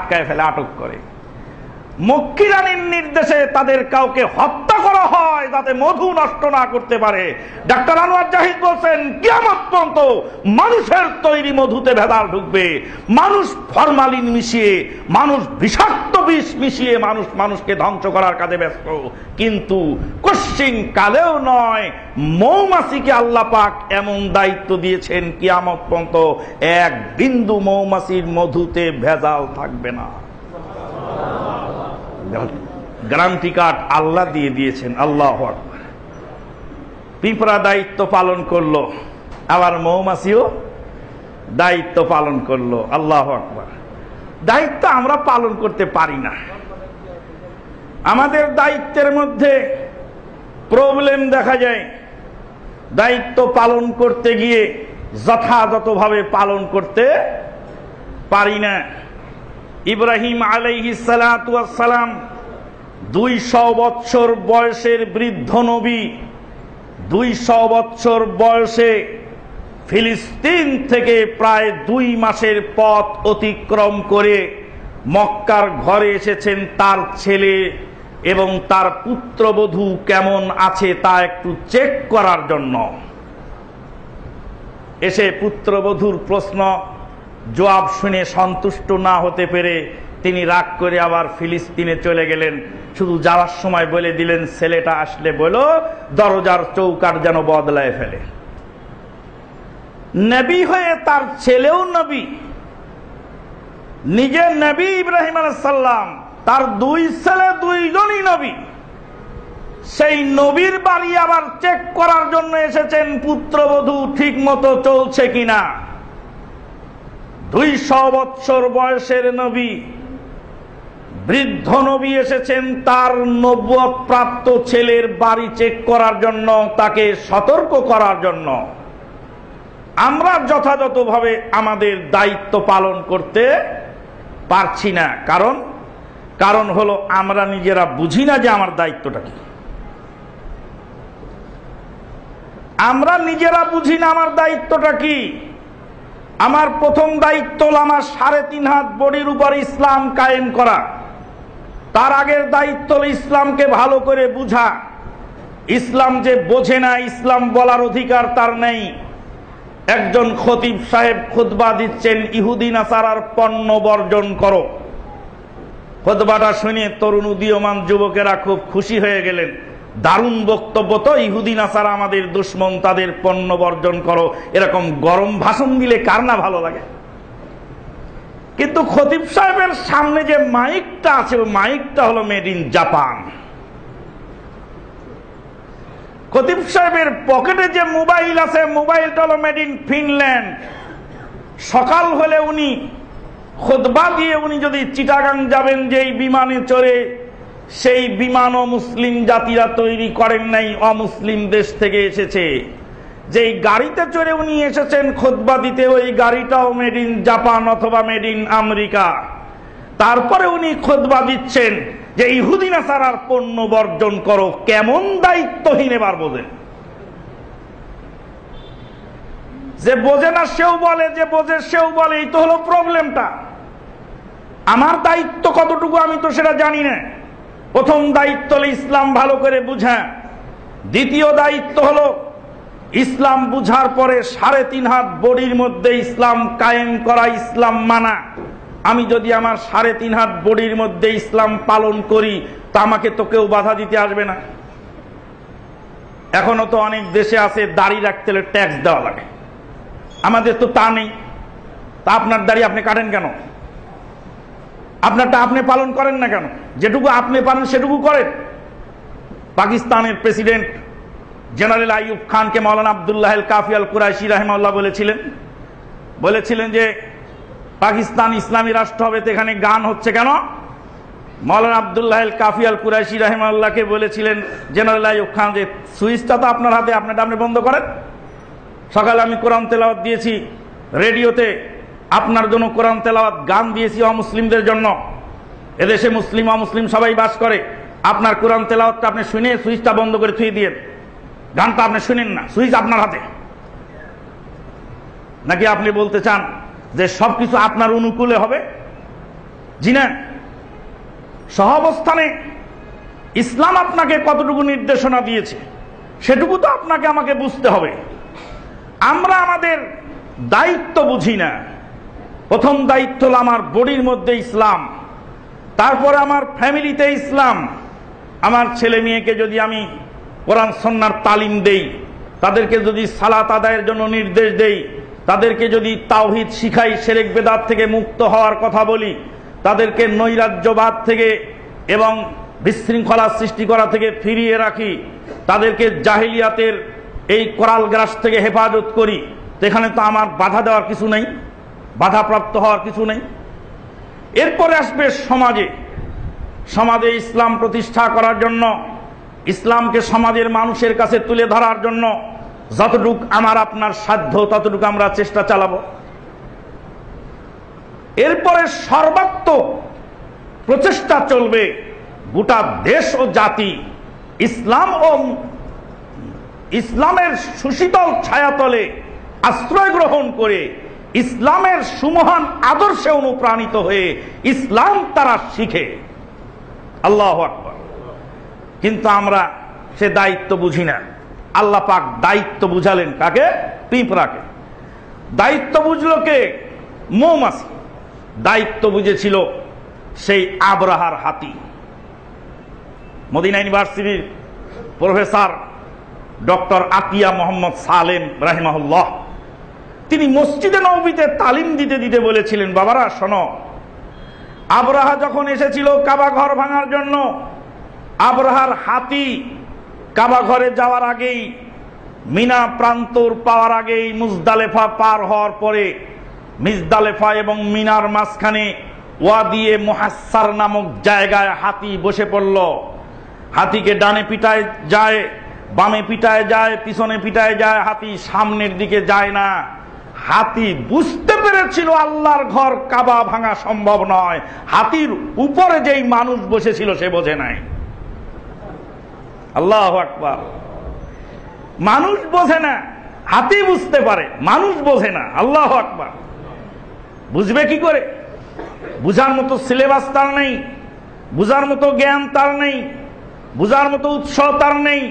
আটকায় ফেলে আটক করে। মক্কি রানীর নির্দেশে তাদের কাউকে হত্যা করা হয় যাতে মধু নষ্ট না করতে পারে। ডাক্তার আনোয়ার জাহিদ বলছেন, কিয়ামত পর্যন্ত মানুষের তৈরি মধুতে ভেদাল ঢুকবে। মানুষ ফরমালিন মিশিয়ে, মানুষ বিষাক্ত বিষ মিশিয়ে মানুষ, মানুষকে ধ্বংস করার কাজে ব্যস্ত। কিন্তু কালেও নয় আল্লাহ পাক এমন দায়িত্ব দিয়েছেন কিয়ামত এক বিন্দু মধুতে ভেজাল থাকবে না। গ্যারান্টি কার্ড আল্লাহ দিয়ে দিয়েছেন, আল্লাহ। পিঁপড়া দায়িত্ব পালন করল, আবার মৌমাছিও দায়িত্ব পালন করল, আল্লাহ আকবার। দায়িত্ব আমরা পালন করতে পারি না। আমাদের দায়িত্বের মধ্যে প্রবলেম দেখা যায়। দায়িত্ব পালন করতে গিয়ে যথাযথভাবে পালন করতে পারি না। ইব্রাহিম আলাইহিসালাম দুইশো বৎসর বয়সের বৃদ্ধ নবী, দুইশো বৎসর বয়সে ফিলিস্তিন থেকে প্রায় দুই মাসের পথ অতিক্রম করে মক্কার ঘরে এসেছেন তার ছেলে এবং তার পুত্রবধূ কেমন আছে তা একটু চেক করার জন্য। এসে পুত্রবধূর প্রশ্ন জবাব শুনে সন্তুষ্ট না হতে পেরে তিনি রাগ করে আবার ফিলিস্তিনে চলে গেলেন। শুধু যাওয়ার সময় বলে দিলেন, ছেলেটা আসলে বলো, দরজার চৌকার যেন বদলায় ফেলে। নবী হয়ে তার ছেলেও নবী। নিজের নবী ইব্রাহিম সাল্লাম তার দুই ছেলে দুইজনই নবী। সেই নবীর বাড়ি আবার চেক করার জন্য এসেছেন, পুত্রবধূ ঠিক মতো চলছে কিনা। দুইশ বৎসর বয়সের নবী, বৃদ্ধ নবী এসেছেন, তার নব্বত প্রাপ্ত ছেলের বাড়ি চেক করার জন্য, তাকে সতর্ক করার জন্য। আমরা যথাযথভাবে আমাদের দায়িত্ব পালন করতে পারছি না। কারণ? কারণ হলো আমরা নিজেরা বুঝি না যে আমার দায়িত্বটা কি। আমরা নিজেরা বুঝি না আমার দায়িত্বটা কি। আমার প্রথম দায়িত্ব হল আমার সাড়ে তিন হাত বডির উপর ইসলাম কায়েম করা। তার আগের দায়িত্ব হল ইসলামকে ভালো করে বুঝা। ইসলাম যে বোঝে না, ইসলাম বলার অধিকার তার নেই। একজন খতিব সাহেব খুতবা দিচ্ছেন, ইহুদি নাসারার পণ্য বর্জন করো। খুতবাটা শুনে তরুণ উদীয়মান যুবকেরা খুব খুশি হয়ে গেলেন। দারুণ বক্তব্য তো ইহুদিন নাসারা আমাদের দুশ্মন, তাদের পণ্য বর্জন করো। এরকম গরম ভাষণ দিলে কার না ভালো লাগে? কিন্তু খতিব সাহেবের সামনে যে মাইকটা আছে, ওই মাইকটা হলো মেড ইন জাপান। খতিব সাহেবের পকেটে যে মোবাইল আছে, মোবাইলটা হলো মেড ইন ফিনল্যান্ড সকাল হলে উনি খোদবা দিয়ে উনি যদি চিটাগাং যাবেন, যেই বিমানে চড়ে, সেই বিমানও মুসলিম জাতিরা তৈরি করেন নাই, অমুসলিম দেশ থেকে এসেছে। যেই গাড়িতে চড়ে উনি এসেছেন খোদবা দিতে ওই গাড়িটাও মেড ইন জাপান অথবা মেড ইন আমেরিকা তারপরে উনি খোদবা দিচ্ছেন। যে ইহুদি নাসারার পণ্য বর্জন করো, কেমন দায়িত্বহীন এবার বোঝেন যে বোঝে না, সেও বলে, যে বোঝে, সেও বলে, এই তো হলো প্রবলেমটা। আমার দায়িত্ব কতটুকু আমি তো সেটা জানি না। প্রথম দায়িত্ব হলো ইসলাম ভালো করে বুঝা। দ্বিতীয় দায়িত্ব হলো ইসলাম বুঝার পরে সাড়ে তিন হাত বডির মধ্যে ইসলাম কায়েম করা, ইসলাম মানা। আমি যদি আমার সাড়ে তিন হাত বডির মধ্যে ইসলাম পালন করি, তা আমাকে তো কেউ বাধা দিতে আসবে না। এখনও তো অনেক দেশে আছে দাড়ি রাখতে হলে ট্যাক্স দেওয়া লাগে। আমাদের তো তা নেই। তা আপনার দাড়ি আপনি কাটেন কেন? আপনারটা আপনি পালন করেন না কেন? যেটুকু আপনি পারেন সেটুকু করেন। পাকিস্তানের প্রেসিডেন্ট জেনারেল আইয়ুব খানকে মৌলানা আবদুল্লাহ কাফি আল কুরাইশি রাহেমাল্লাহ বলেছিলেন। বলেছিলেন যে পাকিস্তান ইসলামী রাষ্ট্র হবে তো এখানে গান হচ্ছে কেন? মৌলানা আবদুল্লাহ কাফি আল কুরাইশি রাহেমাল্লাহকে বলেছিলেন, জেনারেল আইয়ুব খান, যে সুইচটা তো আপনার হাতে, আপনারটা আপনি বন্ধ করেন। সকালে আমি কোরআন তেলাওয়াত দিয়েছি, রেডিওতে আপনার জন্য কোরআন তেলাওয়াত গান দিয়েছি অমুসলিমদের জন্য। এদেশে মুসলিম, অমুসলিম সবাই বাস করে। আপনার কোরআন তেলাওয়াতটা আপনি শুনে সুইচটা বন্ধ করে থুয়ে দিয়ে গানটা আপনি শুনেন না, সুইচ আপনার হাতে। নাকি আপনি বলতে চান যে সবকিছু আপনার অনুকূলে হবে। জি না? সহাবস্থানে ইসলাম আপনাকে কতটুকু নির্দেশনা দিয়েছে, সেটুকু তো আপনাকে আমাকে বুঝতে হবে। আমরা আমাদের দায়িত্ব বুঝি না। প্রথম দায়িত্ব হল আমার বডির মধ্যে ইসলাম, তারপরে আমার ফ্যামিলিতে ইসলাম। আমার ছেলে মেয়েকে যদি আমি কোরআন সন্ন্যার তালিম দেই, তাদেরকে যদি সালাত আদায়ের জন্য নির্দেশ দেই তাদেরকে যদি তাওহিদ শিখাই, সেরেক বেদাত থেকে মুক্ত হওয়ার কথা বলি, তাদেরকে নৈরাজ্যবাদ থেকে এবং বিশৃঙ্খলা সৃষ্টি করা থেকে ফিরিয়ে রাখি, তাদেরকে জাহিলিয়াতের এই কোরাল গ্রাস থেকে হেফাজত করি তো এখানে তো আমার বাধা দেওয়ার কিছু নেই, বাধাপ্রাপ্ত হওয়ার কিছু নেই। এরপরে আসবে সমাজে। সমাজে ইসলাম প্রতিষ্ঠা করার জন্য, ইসলামকে সমাজের মানুষের কাছে তুলে ধরার জন্য যতটুক আমার আপনার সাধ্য, ততটুকু আমরা চেষ্টা চালাবো। এরপরে সর্বাত্মক প্রচেষ্টা চলবে গোটা দেশ ও জাতি, ইসলাম ও ইসলামের সুশীতল ছায়াতলে আশ্রয় গ্রহণ করে ইসলামের সুমহান আদর্শে অনুপ্রাণিত হয়ে ইসলাম তারা শিখে। আল্লাহ কিন্তু আমরা সে দায়িত্ব বুঝি না। আল্লাহ পাক দায়িত্ব বুঝালেন কাকে? পিঁপড়াকে। দায়িত্ব বুঝলো কে? মৌমাছি। দায়িত্ব বুঝেছিল সেই আবরাহার হাতি। মদিনা ইউনিভার্সিটির professor doctor Atiya Mohammad Salem রাহিমাহুল্লাহ, তিনি মসজিদে নবীতে তালিম দিতে দিতে বলেছিলেন, বাবারা, শোনো, আবরাহা যখন এসেছিল কাবা ঘর ভাঙার জন্য, আবরাহার হাতি কাবা ঘরে যাওয়ার আগেই, মিনা প্রান্তর পাওয়ার আগেই মুজদালেফা পার হওয়ার পরে, মিজদালেফা এবং মিনার মাঝখানে ওয়া দিয়ে মহাসার নামক জায়গায় হাতি বসে পড়ল। হাতিকে ডানে পিটায় যায়, বামে পিটায় যায়, পিছনে পিটায় যায়, হাতি সামনের দিকে যায় না। হাতি বুঝতে পেরেছিল আল্লাহর ঘর কাবা ভাঙা সম্ভব নয়। হাতির উপরে যেই মানুষ বসেছিল সে বোঝে নাই। আল্লাহ আকবার। মানুষ বোঝে না, হাতি বুঝতে পারে, মানুষ বোঝে না, আল্লাহ আকবার। বুঝবে কি করে? বুঝার মতো সিলেবাস তার নেই, বুঝার মতো জ্ঞান তার নেই, বুঝার মতো উৎস তার নেই।